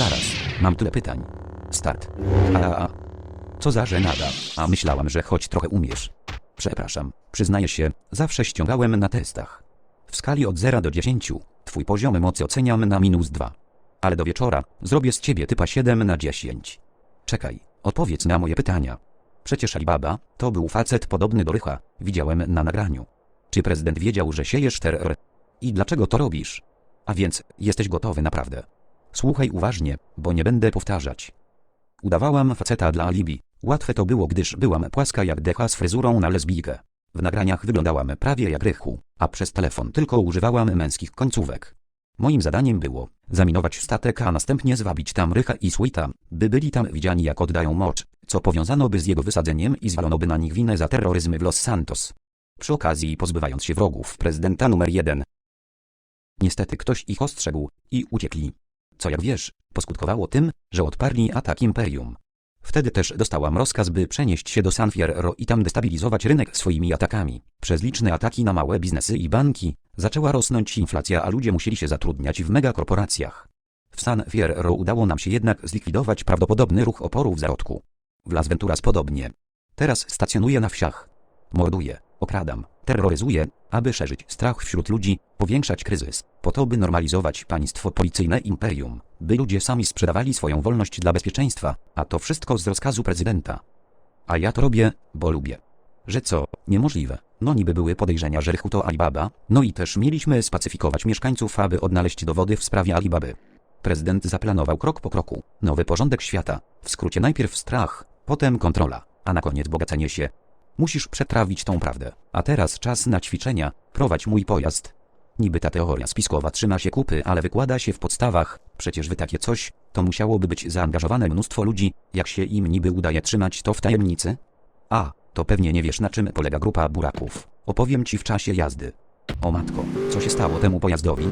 Zaraz, mam tyle pytań. Start. A, a, a. Co za żenada. A myślałam, że choć trochę umiesz. Przepraszam, przyznaję się, zawsze ściągałem na testach. W skali od 0 do 10, twój poziom mocy oceniam na minus 2. Ale do wieczora zrobię z ciebie typa 7 na 10. Czekaj, odpowiedz na moje pytania. Przecież Alibaba to był facet podobny do Rycha, widziałem na nagraniu. Czy prezydent wiedział, że siejesz terror? I dlaczego to robisz? A więc, jesteś gotowy naprawdę. Słuchaj uważnie, bo nie będę powtarzać. Udawałam faceta dla alibi. Łatwe to było, gdyż byłam płaska jak decha z fryzurą na lesbijkę. W nagraniach wyglądałam prawie jak Rychu, a przez telefon tylko używałam męskich końcówek. Moim zadaniem było zaminować statek, a następnie zwabić tam Rycha i Sweeta, by byli tam widziani jak oddają mocz, co powiązano by z jego wysadzeniem i zwalono by na nich winę za terroryzm w Los Santos. Przy okazji pozbywając się wrogów prezydenta numer jeden. Niestety ktoś ich ostrzegł i uciekli. Co jak wiesz, poskutkowało tym, że odparli atak Imperium. Wtedy też dostałam rozkaz, by przenieść się do San Fierro i tam destabilizować rynek swoimi atakami. Przez liczne ataki na małe biznesy i banki zaczęła rosnąć inflacja, a ludzie musieli się zatrudniać w megakorporacjach. W San Fierro udało nam się jednak zlikwidować prawdopodobny ruch oporu w zarodku. W Las Venturas podobnie. Teraz stacjonuję na wsiach. Morduję, okradam, terroryzuję, aby szerzyć strach wśród ludzi, powiększać kryzys, po to by normalizować państwo policyjne imperium, by ludzie sami sprzedawali swoją wolność dla bezpieczeństwa, a to wszystko z rozkazu prezydenta. A ja to robię, bo lubię. Że co, niemożliwe. No niby były podejrzenia, że Rychu to Alibaba, no i też mieliśmy spacyfikować mieszkańców, aby odnaleźć dowody w sprawie Alibaby. Prezydent zaplanował krok po kroku, nowy porządek świata, w skrócie najpierw strach, potem kontrola, a na koniec bogacenie się. Musisz przetrawić tą prawdę. A teraz czas na ćwiczenia, prowadź mój pojazd. Niby ta teoria spiskowa trzyma się kupy, ale wykłada się w podstawach, przecież wy takie coś, to musiałoby być zaangażowane mnóstwo ludzi, jak się im niby udaje trzymać to w tajemnicy? A, to pewnie nie wiesz na czym polega grupa buraków. Opowiem ci w czasie jazdy. O matko, co się stało temu pojazdowi?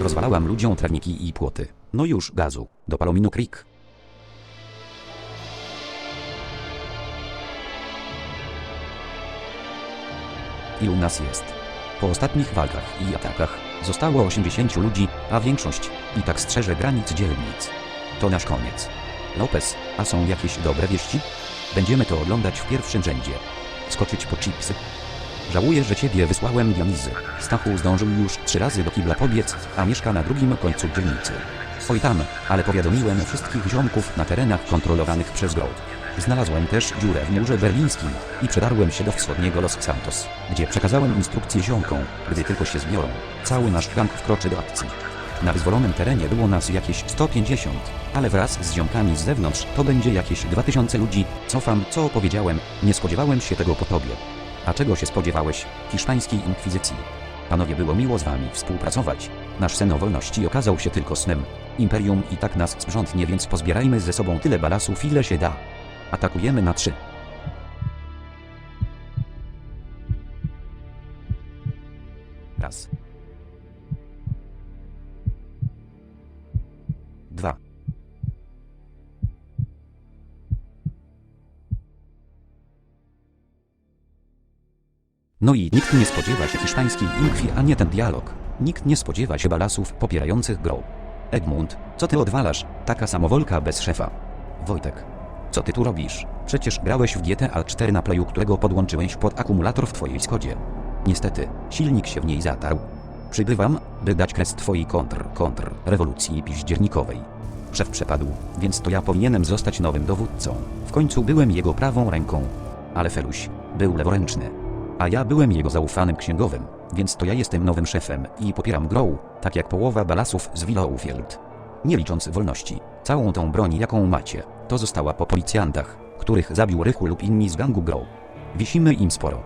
Rozwalałam ludziom trawniki i płoty. No już gazu, do Palomino Creek. Ilu nas jest? Po ostatnich walkach i atakach zostało 80 ludzi, a większość i tak strzeże granic dzielnic. To nasz koniec. Lopez, a są jakieś dobre wieści? Będziemy to oglądać w pierwszym rzędzie. Skoczyć po chipsy. Żałuję, że ciebie wysłałem Dionizy. Stachu zdążył już trzy razy do kibla pobiec, a mieszka na drugim końcu dzielnicy. Oj tam, ale powiadomiłem wszystkich ziomków na terenach kontrolowanych przez Grow. Znalazłem też dziurę w murze berlińskim i przedarłem się do wschodniego Los Santos, gdzie przekazałem instrukcję ziomkom, gdy tylko się zbiorą. Cały nasz gang wkroczy do akcji. Na wyzwolonym terenie było nas jakieś 150, ale wraz z ziomkami z zewnątrz to będzie jakieś 2000 ludzi. Cofam, co powiedziałem, nie spodziewałem się tego po tobie. A czego się spodziewałeś, hiszpańskiej inkwizycji? Panowie, było miło z wami współpracować. Nasz sen o wolności okazał się tylko snem. Imperium i tak nas sprzątnie, więc pozbierajmy ze sobą tyle balasów, ile się da. Atakujemy na trzy. Raz. Dwa. No i nikt nie spodziewa się hiszpańskiej inkwi, a nie ten dialog. Nikt nie spodziewa się balasów popierających grą. Egmont, co ty odwalasz? Taka samowolka bez szefa. Wojtek, co ty tu robisz? Przecież grałeś w GTA 4 na playu, którego podłączyłeś pod akumulator w twojej Skodzie. Niestety, silnik się w niej zatarł. Przybywam, by dać kres twojej kontr, kontr, rewolucji piździernikowej. Szef przepadł, więc to ja powinienem zostać nowym dowódcą. W końcu byłem jego prawą ręką. Ale Feluś był leworęczny. A ja byłem jego zaufanym księgowym, więc to ja jestem nowym szefem i popieram Grow, tak jak połowa balasów z Willowfield. Nie licząc wolności, całą tą broń jaką macie, to została po policjantach, których zabił Rychu lub inni z gangu Grow. Wisimy im sporo.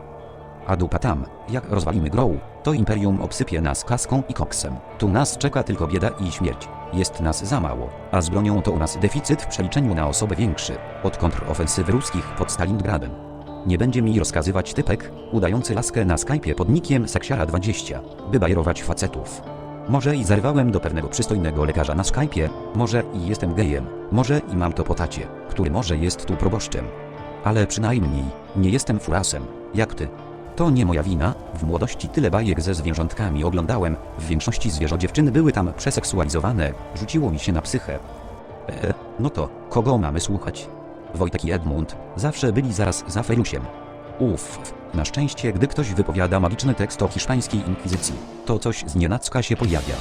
A dupa tam, jak rozwalimy Grow, to Imperium obsypie nas kaską i koksem. Tu nas czeka tylko bieda i śmierć. Jest nas za mało, a z bronią to u nas deficyt w przeliczeniu na osobę większy od kontrofensywy ruskich pod Stalingradem. Nie będzie mi rozkazywać typek, udający laskę na Skype'ie pod nickiem Saksiara20, by bajerować facetów. Może i zerwałem do pewnego przystojnego lekarza na Skype'ie, może i jestem gejem, może i mam to po tacie, który może jest tu proboszczem. Ale przynajmniej nie jestem furasem, jak ty. To nie moja wina, w młodości tyle bajek ze zwierzątkami oglądałem, w większości zwierzodziewczyny były tam przeseksualizowane, rzuciło mi się na psychę. E, no to, kogo mamy słuchać? Wojtek i Edmund zawsze byli zaraz za Felusiem. Uff, na szczęście, gdy ktoś wypowiada magiczny tekst o hiszpańskiej inkwizycji, to coś z nienacka się pojawia.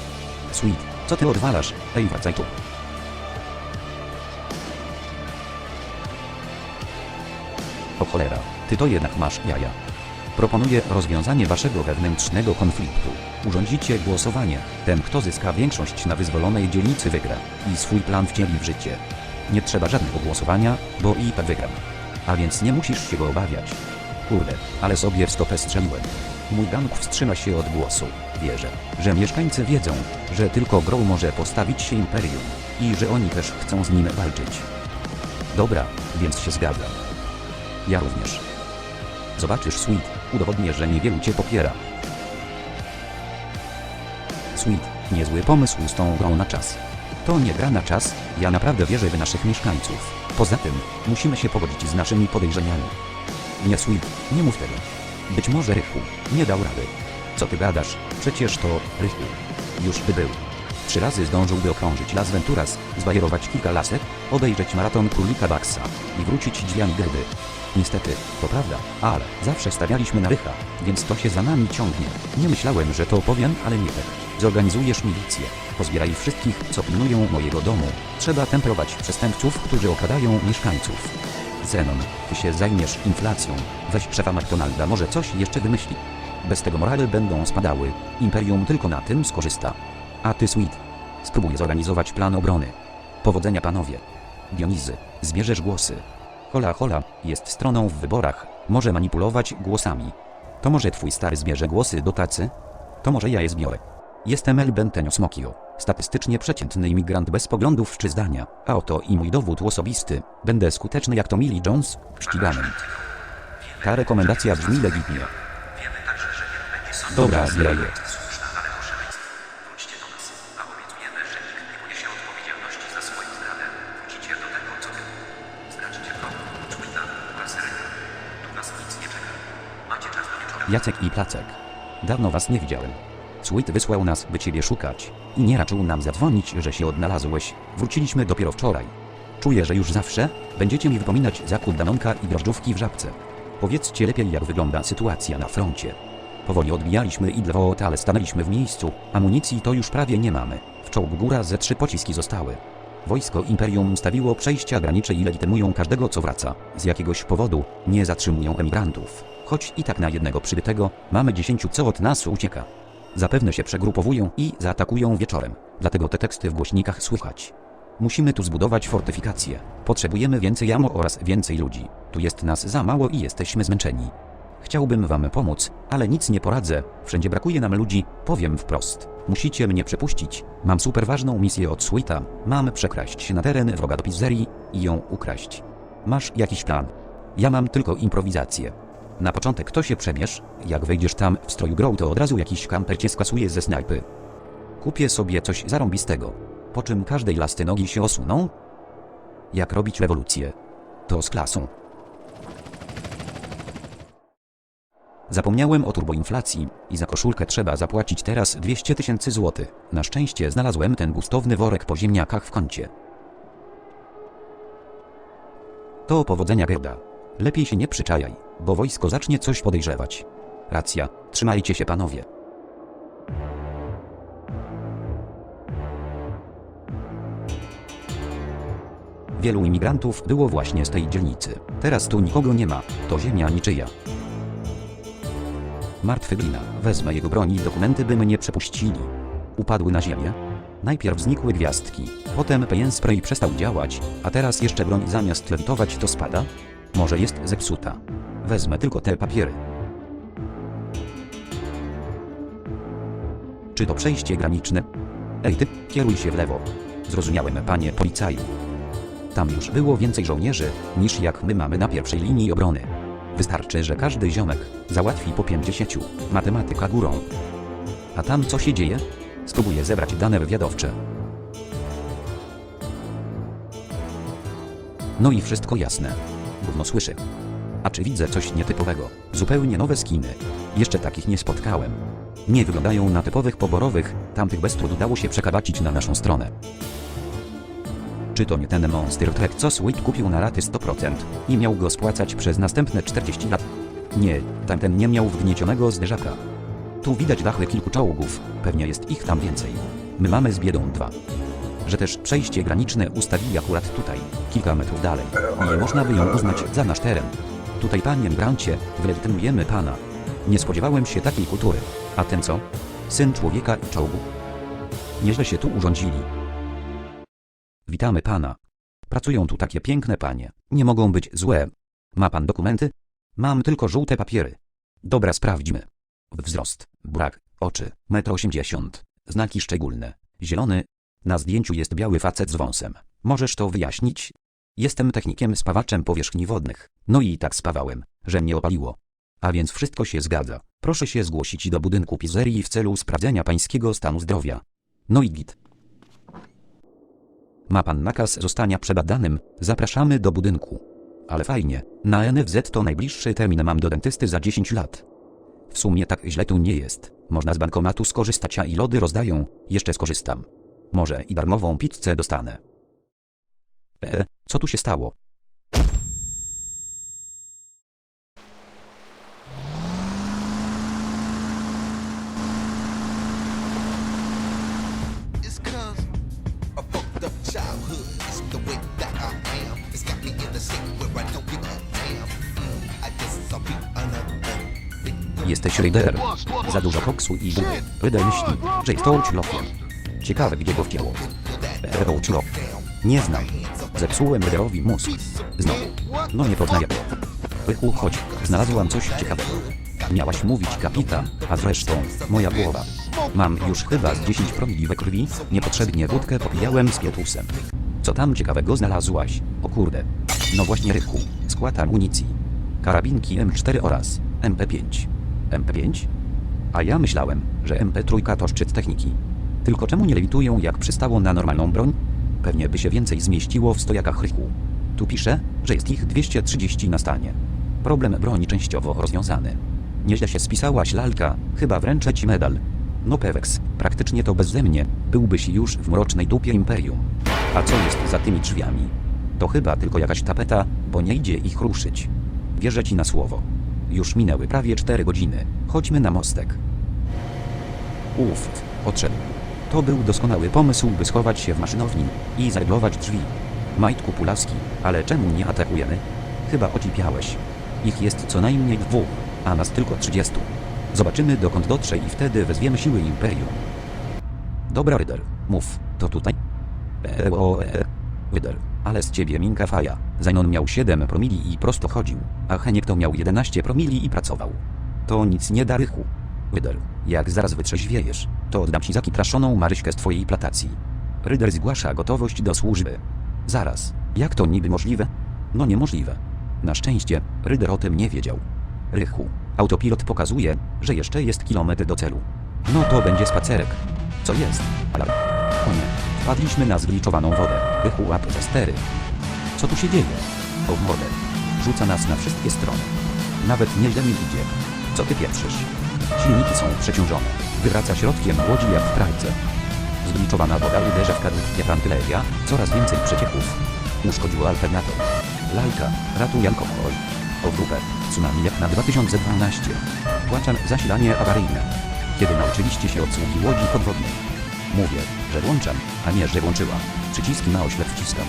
Sweet, co ty odwalasz? Ej, wracaj tu. O cholera, ty to jednak masz jaja. Proponuję rozwiązanie waszego wewnętrznego konfliktu. Urządzicie głosowanie. Ten, kto zyska większość na wyzwolonej dzielnicy wygra i swój plan wcieli w życie. Nie trzeba żadnego głosowania, bo i tak wygram. A więc nie musisz się go obawiać. Kurde, ale sobie w stopę strzeliłem. Mój gang wstrzyma się od głosu. Wierzę, że mieszkańcy wiedzą, że tylko Grow może postawić się imperium i że oni też chcą z nim walczyć. Dobra, więc się zgadzam. Ja również. Zobaczysz, Sweet, udowodnię, że niewielu cię popiera. Sweet, niezły pomysł z tą grą na czas. To nie gra na czas, ja naprawdę wierzę w naszych mieszkańców. Poza tym, musimy się pogodzić z naszymi podejrzeniami. Nie Sweet, nie mów tego. Być może Rychu nie dał rady. Co ty gadasz? Przecież to Rychu. Już by był. Trzy razy zdążyłby okrążyć Las Venturas, zbajerować kilka lasek, obejrzeć maraton królika Baxa i wrócić drzwiami gryby. Niestety, to prawda, ale zawsze stawialiśmy na Rycha, więc to się za nami ciągnie. Nie myślałem, że to powiem, ale nie tak. Zorganizujesz milicję. Pozbieraj wszystkich, co pilnują mojego domu. Trzeba temperować przestępców, którzy okradają mieszkańców. Zenon, ty się zajmiesz inflacją. Weź szefa McDonalda, może coś jeszcze wymyśli. Bez tego morale będą spadały. Imperium tylko na tym skorzysta. A ty, Sweet, spróbuj zorganizować plan obrony. Powodzenia panowie. Dionizy, zbierzesz głosy. Hola hola, jest stroną w wyborach, może manipulować głosami. To może twój stary zbierze głosy do tacy? To może ja je zbiorę. Jestem El Bentenio Smokio, statystycznie przeciętny imigrant bez poglądów czy zdania, a oto i mój dowód osobisty. Będę skuteczny jak to Millie Jones, ściganym. Ta rekomendacja brzmi legitnie. Dobra, zbieraj. Jacek i Placek. Dawno was nie widziałem. Sweet wysłał nas, by ciebie szukać. I nie raczył nam zadzwonić, że się odnalazłeś. Wróciliśmy dopiero wczoraj. Czuję, że już zawsze będziecie mi wypominać zakup danonka i drożdżówki w żabce. Powiedzcie lepiej, jak wygląda sytuacja na froncie. Powoli odbijaliśmy i dwot, ale stanęliśmy w miejscu. Amunicji to już prawie nie mamy. W czołgu góra ze trzy pociski zostały. Wojsko Imperium stawiło przejścia granicze i legitymują każdego, co wraca. Z jakiegoś powodu nie zatrzymują emigrantów. Choć i tak na jednego przybytego mamy dziesięciu, co od nas ucieka. Zapewne się przegrupowują i zaatakują wieczorem. Dlatego te teksty w głośnikach słychać. Musimy tu zbudować fortyfikacje. Potrzebujemy więcej ammo oraz więcej ludzi. Tu jest nas za mało i jesteśmy zmęczeni. Chciałbym wam pomóc, ale nic nie poradzę. Wszędzie brakuje nam ludzi, powiem wprost. Musicie mnie przepuścić. Mam super ważną misję od Sweeta. Mam przekraść się na teren wroga do pizzerii i ją ukraść. Masz jakiś plan? Ja mam tylko improwizację. Na początek to się przebierz, jak wejdziesz tam w stroju grow to od razu jakiś kamper cię skasuje ze snajpy. Kupię sobie coś zarąbistego. Po czym każdej lasty nogi się osuną? Jak robić rewolucję? To z klasą. Zapomniałem o turboinflacji i za koszulkę trzeba zapłacić teraz 200 tysięcy złotych. Na szczęście znalazłem ten gustowny worek po ziemniakach w kącie. To powodzenia Gerda. Lepiej się nie przyczajaj, bo wojsko zacznie coś podejrzewać. Racja, trzymajcie się panowie. Wielu imigrantów było właśnie z tej dzielnicy. Teraz tu nikogo nie ma, to ziemia niczyja. Martwy glina, wezmę jego broń i dokumenty, by mnie przepuścili. Upadły na ziemię. Najpierw znikły gwiazdki, potem PN Spray przestał działać, a teraz jeszcze broń zamiast lewitować to spada? Może jest zepsuta. Wezmę tylko te papiery. Czy to przejście graniczne? Ej ty, kieruj się w lewo. Zrozumiałem, panie policaju. Tam już było więcej żołnierzy, niż jak my mamy na pierwszej linii obrony. Wystarczy, że każdy ziomek załatwi po 50. Matematyka górą. A tam co się dzieje? Spróbuję zebrać dane wywiadowcze. No i wszystko jasne. Gówno słyszę. A czy widzę coś nietypowego? Zupełnie nowe skiny. Jeszcze takich nie spotkałem. Nie wyglądają na typowych poborowych, tamtych bez trudu dało się przekabacić na naszą stronę. Czy to nie ten Monster Truck, co Sweet kupił na raty 100% i miał go spłacać przez następne 40 lat? Nie, tamten nie miał wgniecionego zderzaka. Tu widać dachy kilku czołgów, pewnie jest ich tam więcej. My mamy z biedą dwa. Że też przejście graniczne ustawili akurat tutaj, kilka metrów dalej. Nie można by ją uznać za nasz teren. Tutaj panie Grancie, wylegitymujemy pana. Nie spodziewałem się takiej kultury. A ten co? Syn człowieka i czołgu. Nieźle się tu urządzili. Witamy pana. Pracują tu takie piękne panie. Nie mogą być złe. Ma pan dokumenty? Mam tylko żółte papiery. Dobra, sprawdźmy. Wzrost, brak, oczy, 1,80 m. Znaki szczególne. Zielony. Na zdjęciu jest biały facet z wąsem. Możesz to wyjaśnić? Jestem technikiem spawaczem powierzchni wodnych. No i tak spawałem, że mnie opaliło. A więc wszystko się zgadza. Proszę się zgłosić do budynku pizzerii w celu sprawdzenia pańskiego stanu zdrowia. No i git. Ma pan nakaz zostania przebadanym, zapraszamy do budynku. Ale fajnie, na NFZ to najbliższy termin mam do dentysty za 10 lat. W sumie tak źle tu nie jest. Można z bankomatu skorzystać, a i lody rozdają, jeszcze skorzystam. Może i darmową pizzę dostanę. E, co tu się stało? Mm. Jesteś Ryder. Za dużo koksu i buły. Ryder myśli, że jest Outlokiem. Ciekawe gdzie go wcięło. Outlook. Nie znam. Zepsułem Ryderowi mózg. Znowu. No nie poznaję. Pychu, chodź. Znalazłam coś ciekawego. Miałaś mówić kapitan, a zresztą, moja głowa. Mam już chyba z 10 promili we krwi, niepotrzebnie wódkę popijałem z Pietusem. Co tam ciekawego znalazłaś? O kurde. No właśnie Rychu, skład amunicji. Karabinki M4 oraz MP5. MP5? A ja myślałem, że MP3 to szczyt techniki. Tylko czemu nie lewitują jak przystało na normalną broń? Pewnie by się więcej zmieściło w stojakach Rychu. Tu pisze, że jest ich 230 na stanie. Problem broni częściowo rozwiązany. Nieźle się spisałaś lalka, chyba wręczę ci medal. No peweks, praktycznie to beze mnie, byłbyś już w mrocznej dupie imperium. A co jest za tymi drzwiami? To chyba tylko jakaś tapeta, bo nie idzie ich ruszyć. Wierzę ci na słowo. Już minęły prawie 4 godziny. Chodźmy na mostek. Uff, odszedł. To był doskonały pomysł, by schować się w maszynowni i zaglować drzwi. Majtku Pulaski, ale czemu nie atakujemy? Chyba ocipiałeś. Ich jest co najmniej dwóch, a nas tylko trzydziestu. Zobaczymy dokąd dotrze i wtedy wezwiemy siły Imperium. Dobra, Ryder, mów, to tutaj? E, o, e, Ryder, ale z ciebie minka faja. Zajnon miał 7 promili i prosto chodził, a Heniek to miał 11 promili i pracował. To nic nie da rychu. Ryder, jak zaraz wytrzeźwiejesz, to oddam ci zakitraszoną Maryśkę z twojej platacji. Ryder zgłasza gotowość do służby. Zaraz, jak to niby możliwe? No niemożliwe. Na szczęście, Ryder o tym nie wiedział. Rychu, autopilot pokazuje, że jeszcze jest kilometr do celu. No to będzie spacerek. Co jest? Alarm. O nie, wpadliśmy na zgliczowaną wodę. Rychu, to za stery. Co tu się dzieje? O wodę. Rzuca nas na wszystkie strony. Nawet nieźle mi idzie. Co ty pieprzysz? Silniki są przeciążone. Wywraca środkiem łodzi jak w pralce. Zgliczowana woda uderza w kadr artyleria, coraz więcej przecieków. Uszkodziło alternator. Lalka, ratuj alkohol. Owróbek, tsunami jak na 2012. Płaczan, zasilanie awaryjne. Kiedy nauczyliście się obsługi łodzi podwodnej? Mówię, że włączam, a nie, że włączyłam. Przyciski na oślep wciskam.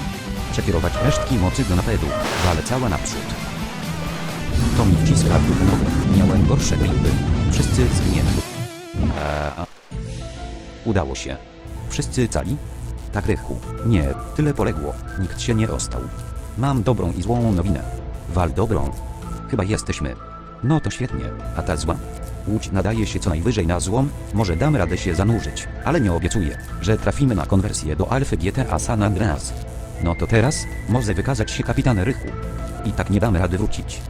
Przekierować resztki mocy do napędu, zalecała naprzód. Miałem gorsze gripy. Wszyscy zgnięli. A... Udało się. Wszyscy cali? Tak rychu. Nie, tyle poległo. Nikt się nie ostał. Mam dobrą i złą nowinę. Wal dobrą. Chyba jesteśmy. No to świetnie. A ta zła? Łódź nadaje się co najwyżej na złą, może dam radę się zanurzyć, ale nie obiecuję, że trafimy na konwersję do Alfy GTA San Andreas. No to teraz, może wykazać się kapitan Rychu. I tak nie damy rady wrócić.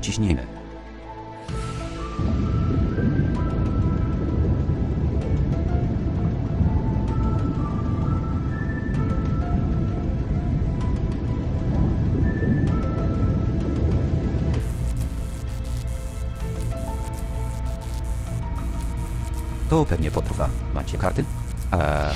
Ciśniemy. To pewnie potrwa. Macie karty? A...